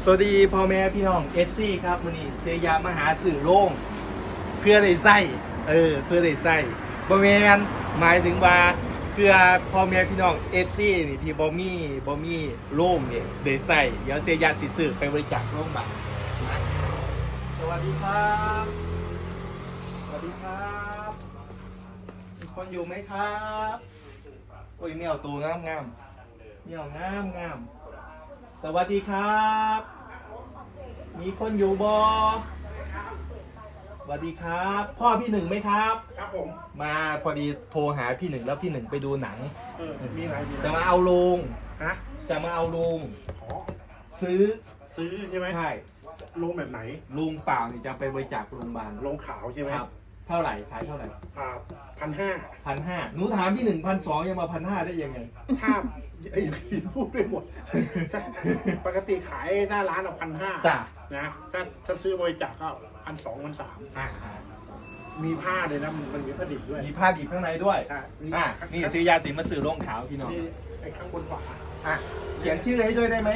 สวัสดีพ่อแม่พี่น้องเอฟซีครับวันนี้เสียามาหาสื่อโล่งเพื่อได้ใส่เออเพื่อได้ใส่บ่แม่นหมายถึงว่าเพื่อพ่อแม่พี่น้องเอฟซีนี่ที่บ่มีบ่มีโล่งเนี่ยได้ใส่เดี๋ยวเสียาสิซื้อไปบริจาคโรงพยาบาลนะสวัสดีครับ สวัสดีครับมีคนอยู่ไหมครับ โอ้ยเมียวตัวงามงามเมียวงามงาม สวัสดีครับ มีคนอยู่บอสวัสดีครับ พ่อพี่หนึ่งไหมครับ ครับผม มาพอดีโทรหาพี่หนึ่งแล้วพี่หนึ่งไปดูหนัง เออ มีอะไรมีอะไรจะมาเอาโลงฮะจะมาเอาโลงขอซื้อซื้อใช่ไหมใช่ลงแบบไหนโลงเปล่าเนี่ยจะไปบริจาคโรงพยาบาลลงขาวใช่ไหมครับ เท่าไหร่ขายเท่าไหร่อ่าพันห้าพันห้าหนูถามพี่หนึ่งพันสองยังมาพันห้าได้ยังไง ถ้าไอ้ยพูดได้หมด ปกติขายหน้าร้านอะพันห้าจ้ะ นะถ้าถ้าซื้อบริจาคก็พันสองพันสามอ่ามีผ้าเลยนะมันมันมีผ้าดิบด้วยมีผ้าดิบข้างในด้วยใช่อ่านี่ซื้อยาสีมาสื่อโรงขาวพี่น้องนี่ไอ้ข้างบนขวาอะเขียนชื่อให้ด้วยได้ไหม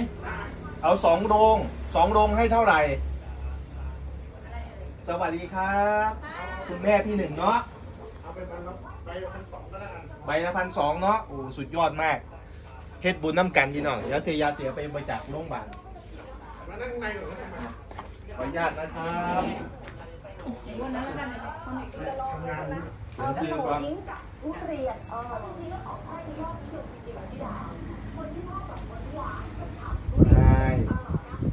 เอาสองโรงสองโรงให้เท่าไหร่ สวัสดีครับคุ คุณแม่พี่หนึ่งเนาะเอาไปพันใบละพันสองก็แล้วกันใบละพันสองเนาะโอ้สุดยอดมากเฮ็ดบุญน้ำกันพี่น้องเดี๋ยวเสียยาเสียไปบริจาคโรงพยาบาลมานั่งในก่อนก็ได้มาขออนุญาตนะครับทำงานนี้เขียนชื่อก่อนทิ้งกับทุเรียนเออจริงๆแล้วของพ่อที่ยอดสุดจริงๆที่หวาคนที่ชอบแบบคนที่หวานคนทำทุเรียนได้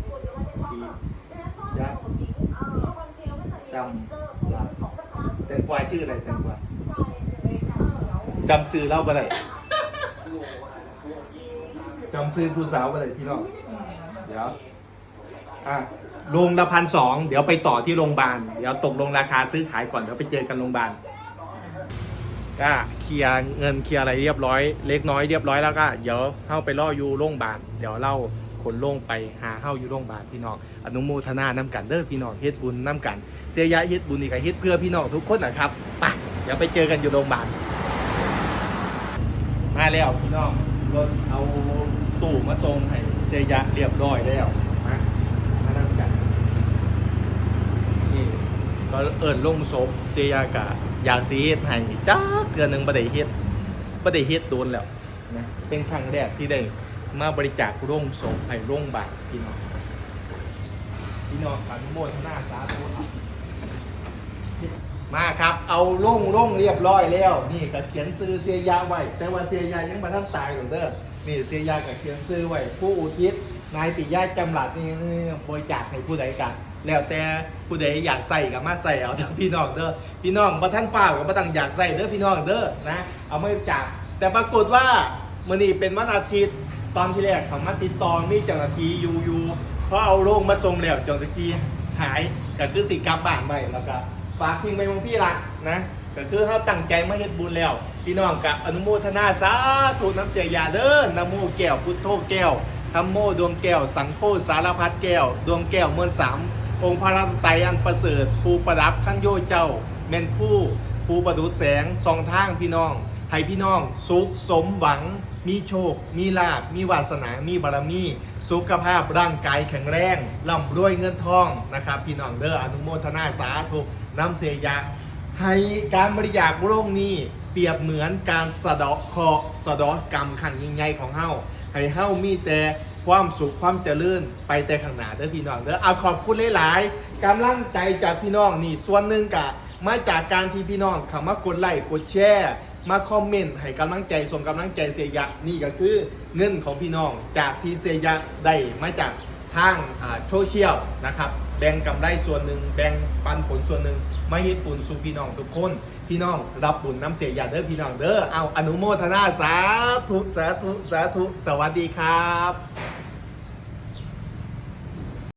คนที่ว่าจะชอบปีแบบดังนั้นก็โดนทิ้งเออบางทีเราไม่เคยจำ แตงกวาชื่ออะไรแตงกวาใช่เลยค่ะเราจำซื้อเล่าไปเลยจำซื้อผู้สาวไปเลยพี่น้องเดี๋ยวอะโรงละพันสองเดี๋ยวไปต่อที่โรงพยาบาลเดี๋ยวตกลงราคาซื้อขายก่อนเดี๋ยวไปเจอกันโรงพยาบาลก็เคลียร์เงินเคลียร์อะไรเรียบร้อย เล็กน้อยเรียบร้อยแล้วก็เดี๋ยวเข้าไปล่ออยู่โรงพยาบาลเดี๋ยวเล่า ขนโล่งไปหาเข้าอยู่โรงพยาบาลพี่น้องอนุโมทนาน้ำกันเด้อพี่น้องเฮ็ดบุญน้ำกันเจียยะเฮ็ดบุญนี่ก็เฮ็ดเพื่อพี่น้องทุกคนนะครับไปเดี๋ยวไปเจอกันอยู่โรงพยาบาลมาแล้วพี่น้องรถเอาตู้มาส่งให้เซียะเรียบร้อยแล้วมามานั่งกันนี่ก็เอิญลงศพเซียะกะยาซีดให้จ้าเดือนหนึ่งบ่ได้เฮ็ดบ่ได้เฮ็ดโดนแล้วนะเป็นครั้งแรกที่ได้ มาบริจาคโรงศพให้โรงบาลพี่น้องพี่น้องขันโมทนาสาธุมาครับ เอาล่งล่งเรียบร้อยแล้ว นี่ก็เขียนซื้อเสียยาไว้ แต่ว่าเสียยายังมาท่านตายอยู่เด้อนี่เสียยากับเขียนซื้อไว้ผู้อุทิศนายปิยะจำหลัดนี่บริจาคให้ผู้ใดกันแล้วแต่ผู้ใดอยากใส่กับมาใส่เอาเด้อพี่น้องเด้อพี่น้องมาท่านฝ้ากับมาตั้งอยากใส่เด้อพี่น้องเด้อนะ เอาไม่จาก แต่ปรากฏว่ามื่อนี้เป็นวันอาทิตย์ ตอนที่แรกเขามาติดต่อมีเจ้าหน้าที่อยู่อยู่เพราะเอาโล่งมาส่งแล้วเจ้าหน้าที่หายก็คือสิกลับบ้านไปแล้วก็ฝากทิ้งไปของพี่ละนะก็คือเขาตั้งใจมาเฮ็ดบุญแล้ว พี่น้องกับอนุโมทนาสาธุน้ำเสียยาเด้อนโมแก้วพุทโธแก้วธรรมโมดวงแก้ว สังโฆสารพัดแก้ว ดวงแก้วเมวลสามองค์พระรัตนตรัยอันประเสริฐภูประดับข้างโยเจ้าแม่นผู้ภูประดุษแสงสองทางพี่น้อง ให้พี่น้อง สุขสมหวัง มีโชค มีลาภมีวาสนา มีบารมี สุขภาพร่างกายแข็งแรงร่ำรวยเงินทองนะครับ พี่น้องเด้ออนุโมทนาสาธุน้ำเสยยาให้การบริจาคโรงนี้เปรียบเหมือนการสะเดาะเคราะสะเดาะกรรมขังยิ่งใหญ่ของเฮาให้เฮามีแต่ความสุขความเจริญไปแต่ข้างหน้าเด้อพี่น้องเด้อเอาขอบคุณหลายๆกำลังใจจากพี่น้องนี่ส่วนหนึ่งกะมาจากการที่พี่น้องเข้ามากดไลค์กดแชร์ มาคอมเมนต์ให้กำลังใจส่งกำลังใจเสียยะนี่ก็คือเงินของพี่น้องจากที่เสียยะได้มาจากทางอ่าโซเชียลนะครับแบ่งกำไรส่วนหนึ่งแบ่งปันผลส่วนหนึ่งมาเฮ็ดบุญสู่พี่น้องทุกคน พี่น้องรับบุญน้ำเสียยะเด้อพี่น้องเด้อเอาอนุโมทนาสาธุสาธุสาธุสวัสดีครับ